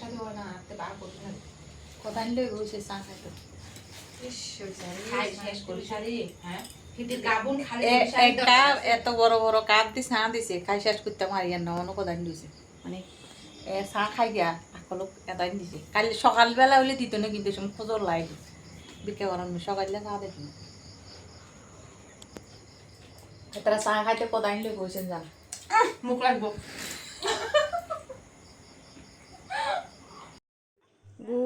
সাথে না আনতে বার করতে না কোথায় নিলে বসে চা খাইতো। খাই শেষ করি সারি হ্যাঁ? একটা এত বড় বড় কাপ দিছে না দিছে খাই শেষ করতে মারি আর না অন্য কোথায় দিছে মানে এ চাহ খাই গিয়া আকলক এটাই দিছে কালি সকালবেলা হলে দিত না কিন্তু সময় খোঁজর লাগে বিকে করার সকালে চা দেখি তারা চাহ খাইতে কোথায় নিলে বসেন জান? মুখ লাগবো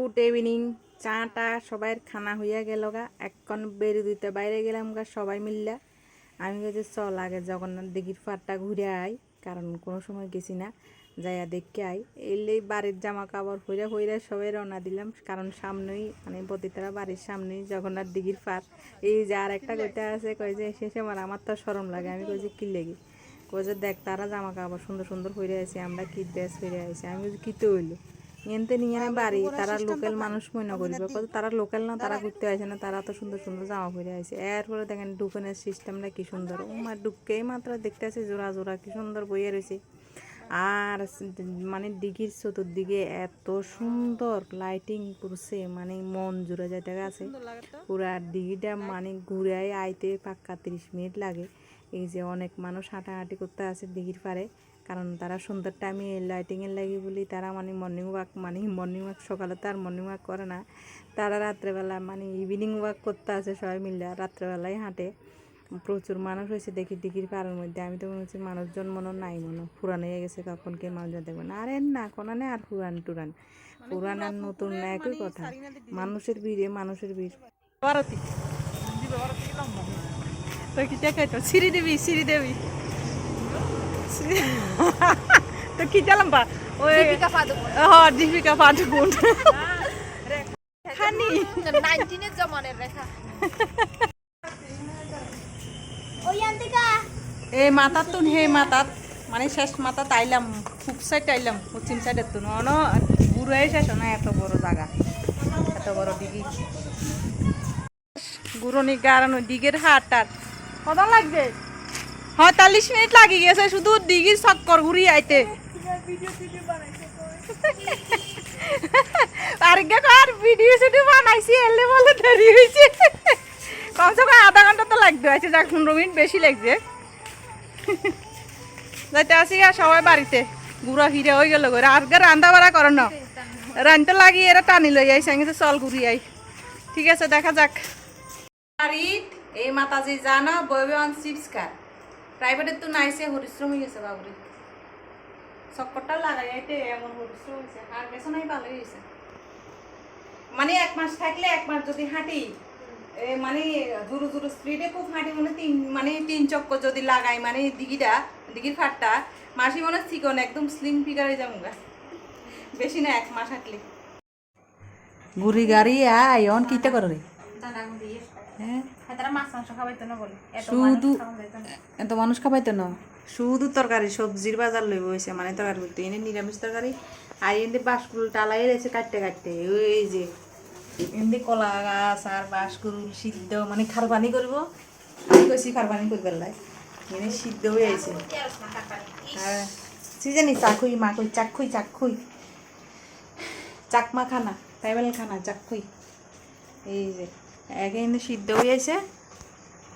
গুড ইভিনিং, চাটা সবাই খানা হইয়া গেল গা এখন বেরি দিতে বাইরে গেলাম গা সবাই মিললা। আমি গেছি চল আগে জগন্নাথ দিঘির পাড়টা ঘুরে আই কারণ কোনো সময় গেছি না, যাইয়া দেখে আই এলেই বাড়ির জামা কাপড় হইরা হইরা সবাই রওনা দিলাম, কারণ সামনেই মানে বদিতারা বাড়ির সামনেই জগন্নাথ দিঘির পাড় এই যে আর একটা কইতে আছে কই যে শেষে আমার আমার তো সরম লাগে। আমি কই যে কি লেগে? কই যে, দেখ, তারা জামা কাপড় সুন্দর সুন্দর হইরে আছে আমরা কি ড্রেস হইরে আছে আমি কি তো হইল? এনতে নিয়ে না বাড়ি তারা লোকাল মানুষ মনে করিবে। কত তারা লোকাল না তারা ঘুরতে আসে না তারা তো সুন্দর সুন্দর জামা পরে আসে। এরপরে দেখেন ডুকনের সিস্টেমটা কি সুন্দর। ও মা ডুবকেই মাত্র দেখতে আছে জোড়া জোড়া কি সুন্দর বইয়ে রয়েছে। আর মানে দিঘির চতুর্দিকে এত সুন্দর লাইটিং করছে মানে মন জুড়ে যেতে গেছে পুরা দিঘিটা মানে ঘুরে আইতে পাক্কা তিরিশ মিনিট লাগে। এই যে অনেক মানুষ হাঁটাহাঁটি করতে আছে দিঘির পারে। কারণ তারা সুন্দর টাইমে লাইটিংয়ের লাগি বলি তারা মানে মর্নিং ওয়াক মানে মর্নিং ওয়াক সকালে তো আর মর্নিং ওয়াক করে না। তারা রাত্রেবেলা মানে ইভিনিং ওয়াক করতে আছে সবাই মিলে রাত্রেবেলায় হাঁটে। প্রচুর মানুষ হয়েছে দেখি দিঘির পাড়ের মধ্যে। আমি তো মনে হচ্ছে মানুষজন মনে নাই মনে। পুরান হয়ে গেছে কখন কে মানুষজন দেখবে না। আরে না কোনো নেই আর পুরান টুরান পুরান আর নতুন না একই কথা। মানুষের ভিড়ে মানুষের ভিড়। ভারতী তো কি দেখাইতো? সিঁড়ি দেবি সিঁড়ি দেবি। তো কি চালাম পা ওই দীপিকা পাদুকোন। হ্যাঁ দীপিকা পাডুকোন খানি নাইনটিনের জমানের রেখা। ওই আন্তিকা এই মাথার তুন হে মাথাত মানে শেষ মাথা তাইলাম খুব সাইড আইলাম পশ্চিম সাইডের তুন অন ঘুরে শেষ না এত বড় জায়গা। এত বড় দিঘি গুরনি গাড়ান দিঘের হাটটার কত লাগছে পঁয়তাল্লিশ মিনিট লাগি গেছে, শুধু দিঘির চক্কর ঘুরি আইতে। আর গে আর ভিডিও শুধু বানাইছি, এলে বলে দেরি হয়েছে কমসে কম আধা ঘণ্টা তো লাগবে আছে যাক, পনেরো মিনিট বেশি লাগছে। যাইতে আসি গা সবাই বাড়িতে গুড়া ফিরে হয়ে গেল গো। আর রান্না বাড়া করো না। রানতে লাগি, এরা টানি লই আইসি আমি চল ঘুরি আই। ঠিক আছে, দেখা যাক। বাড়িত, এই মাতাজি জানা, বইবে অন চিপস খার প্রাইভেটের তো নাইছে হরিশ্রম হয়ে গেছে বাবুরে। চক্করটা লাগাই আইতে এমন হরিশ্রম হয়েছে। আর গেছে নাই ভালোই হয়েছে। মানে এক মাস থাকলে এক মাস যদি হাঁটি এ মানে জুরু জুরু স্পিডে খুব হাঁটি মানে তিন মানে তিন চক্কর যদি লাগাই মানে দিঘিটা দিঘির ফাটটা মাসি মনে হয় চিকন একদম স্লিম ফিগার হয়ে যাব গা। বেশি না এক মাস হাঁটলে। গুড়ি গাড়ি আয় অন কিতে করো রে। হ্যাঁ তারা মাছ মাংস খাবাইতো না বলে। এত শুধু মানুষ খাবাইতো না? শুধু তরকারি সবজির বাজার লই বসে মানে তরকারি করতে এনে নিরামিষ তরকারি আর এনে বাসকুল টালাই রয়েছে কাটতে কাটতে ওই যে এমনি কলা গাছ আর বাসকুল সিদ্ধ মানে খারবানি করব। আমি কইছি খারবানি করবে লাই। এনে সিদ্ধ হয়ে আছে হ্যাঁ। সিজানি চাকুই মা কই চাকুই চাকুই। চাকমা খানা ট্রাইবেল খানা চাকুই। এই যে। একে এনে সিদ্ধ হয়ে আছে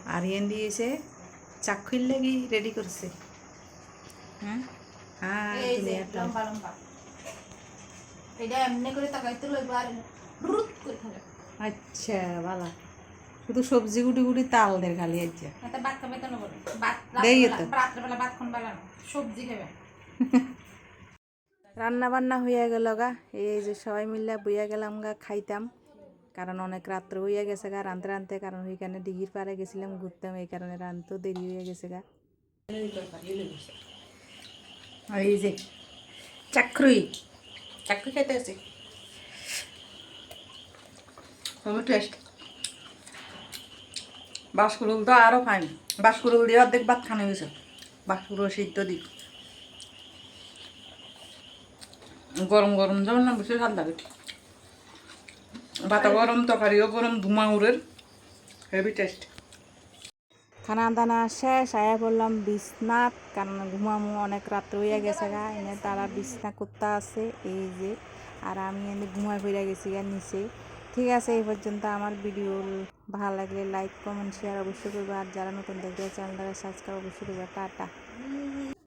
আর এন দিয়েছে চাক্ষুর লাগি রেডি করছে। হ্যাঁ? আর আচ্ছা ভালো শুধু সবজি গুটি গুটি তাল দের খালি খাবে রান্না বান্না হইয়া গেল গা। এই যে সবাই মিলে বইয়া গেলাম গা খাইতাম। কারণ অনেক রাত্র হইয়া গেছে গা, রানতে রানতে, কারণ ওইখানে ডিগির পাড়ে গেছিলাম ঘুরতাম, এই কারণে রানতেও দেরি হয়ে গেছে গা। এই যে চাকরি চাকরি খাইতে আছে টেস্ট বাসকুরুল তো আরও ফাইন বাসকুরুল দিয়ে অর্ধেক ভাত খানো গেছে বাসকুরুল সিদ্ধ দিই গরম গরম যেমন না বেশি স্বাদ লাগে ভাতা গরম তরকারিও গরম ধুমাউরের। হেভি টেস্ট খানা দানা শেষ আয়া বললাম বিছনাত কারণ ঘুমামু অনেক রাত্র হইয়া গেছে গা। এনে তারা বিছনা করতে আছে এই যে। আর আমি এনে ঘুমায় ফিরে গেছি গা নিচে। ঠিক আছে এই পর্যন্ত আমার ভিডিও ভালো লাগলে লাইক কমেন্ট শেয়ার অবশ্যই করবে। আর যারা নতুন দেখবে চ্যানেলটাকে সাবস্ক্রাইব অবশ্যই করবে। টাটা।